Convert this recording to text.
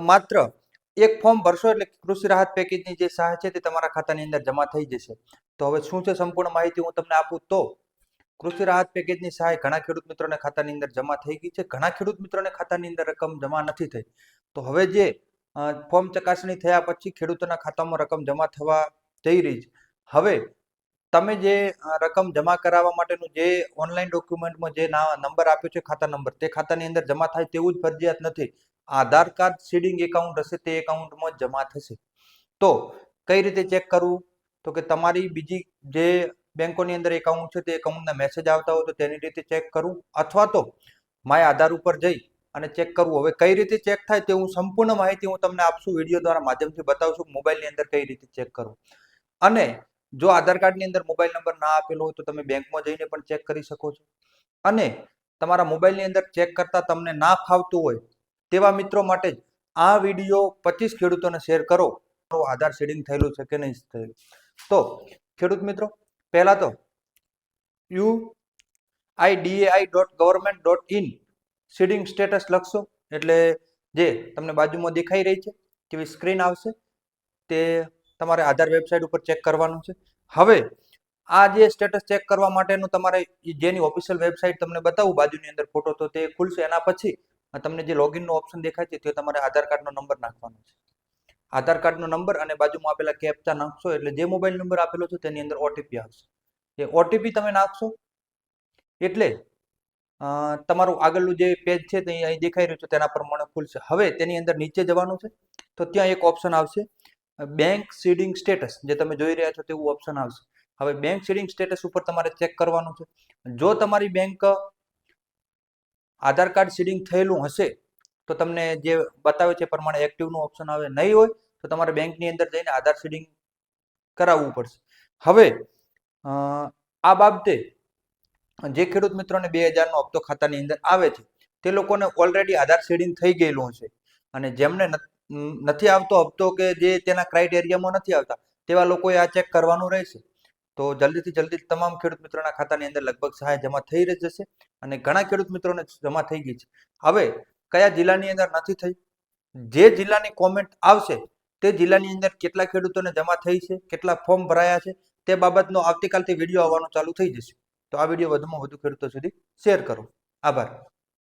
માત્ર એક ફોર્મ ભરશો એટલે કૃષિ રાહત પેકેજની જે સહાય છે તે તમારા ખાતાની અંદર જમા થઈ જશે. તો હવે શું છે સંપૂર્ણ માહિતી હું તમને આપું તો કૃષિ રાહત પેકેજની સહાય ઘણા ખેડૂત મિત્રોને ખાતાની અંદર જમા થઈ ગઈ છે. ઘણા ખેડૂત મિત્રોને ખાતાની અંદર રકમ જમા નથી થઈ. તો હવે જે ફોર્મ ચકાસણી થયા પછી ખેડૂતોના ખાતામાં રકમ જમા થવા જઈ રહી છે. હવે તમે જે રકમ જમા કરાવવા માટેનું જે ઓનલાઈન ડોક્યુમેન્ટમાં જે નંબર આપ્યો છે ખાતા નંબર તે ખાતાની અંદર જમા થાય તેવું જ ફરજિયાત નથી. આધાર કાર્ડ સીડિંગ એકાઉન્ટ હશે તે એકાઉન્ટમાં જમા થશે. તો કઈ રીતે ચેક કરવું? તો કે તમારી બીજી જે બેંકોની અંદર એકાઉન્ટ છે તે એકાઉન્ટના મેસેજ આવતા હોય તો તેની રીતે ચેક કરવું અથવા તો માય આધાર ઉપર જઈ અને ચેક કરવું. હવે કઈ રીતે ચેક થાય તે હું સંપૂર્ણ માહિતી હું તમને આપશું. વીડિયો દ્વારા માધ્યમથી બતાવશું મોબાઈલની અંદર કઈ રીતે ચેક કરવું. અને જો આધાર કાર્ડની અંદર મોબાઈલ નંબર ના આપેલો હોય તો તમે બેંકમાં જઈને પણ ચેક કરી શકો છો. અને તમારા મોબાઈલની અંદર ચેક કરતા તમને ના ફાવતું હોય તેવા મિત્રો માટે જ આ વીડિયો પચીસ ખેડૂતોને શેર કરો. આધાર શેડિંગ થયેલું છે કે નહીં થયેલું? તો, ખેડૂત મિત્રો, પહેલા તો U I DAI dot government dot in seeding status લખશો. એટલે જે તમને બાજુમાં દેખાઈ રહી છે, તેવી સ્ક્રીન આવશે. તે તમારે આધાર વેબસાઇટ ઉપર ચેક કરવાનું છે. હવે, આ જે સ્ટેટસ ચેક કરવા માટેનું તમારે જેની ઓફિશિયલ વેબસાઇટ તમને બતાવું, બાજુની અંદર ફોટો તો તે ખુલશે. એના પછી તમને જે લોગિનનો ઓપ્શન દેખાય છે, તે તમારે આધાર કાર્ડનો નંબર નાખવાનો છે. આધાર કાર્ડનો નંબર અને બાજુમાં આપેલા કેપ્ચા નાખશો, એટલે જે મોબાઈલ નંબર આપેલો છે, તેની અંદર ઓટીપી આવશે. એ ઓટીપી તમે નાખશો, એટલે તમારું આગળનું જે પેજ છે, તે અહીં દેખાઈ રહ્યું છે, તેના પ્રમાણે ખુલશે. હવે તેની અંદર નીચે જવાનું છે, તો ત્યાં એક ઓપ્શન આવશે બેંક સીડિંગ સ્ટેટસ જે તમે જોઈ રહ્યા છો, તેવું ઓપ્શન આવશે. હવે બેંક સીડિંગ સ્ટેટસ ઉપર તમારે ચેક કરવાનું છે. જો તમારી બેંક આધાર કાર્ડ સીડિંગ થયેલું હશે, તો તમને જે બતાવે છે પ્રમાણે એક્ટિવનું ઓપ્શન આવે નહીં હોય, તો તમારે બેંકની અંદર જઈને આધાર સીડિંગ કરાવવું પડશે. હવે આ બાબતે જે ખેડૂત મિત્રોને બે હજારનો હપ્તો ખાતાની અંદર આવે છે, તે લોકોને ઓલરેડી આધાર સીડિંગ થઈ ગયેલું હશે. અને જેમને નથી આવતો હપ્તો કે જે તેના ક્રાઇટેરિયામાં નથી આવતા, તેવા લોકોએ આ ચેક કરવાનું રહેશે. તો જલ્દીથી જલ્દી તમામ ખેડૂત મિત્રોના ખાતાની અંદર લગભગ સહાય જમા થઈ રહી જશે અને ઘણા ખેડૂત મિત્રોને જમા થઈ ગઈ છે. હવે કયા જિલ્લાની અંદર નથી થઈ? જે જિલ્લાની કોમેન્ટ આવશે તે જિલ્લાની અંદર કેટલા ખેડૂતોને જમા થઈ છે, કેટલા ફોર્મ ભરાયા છે, તે બાબતનો આવતીકાલથી વીડિયો આવવાનું ચાલુ થઈ જશે. તો આ વીડિયો વધુમાં વધુ ખેડૂતો સુધી શેર કરો. આભાર.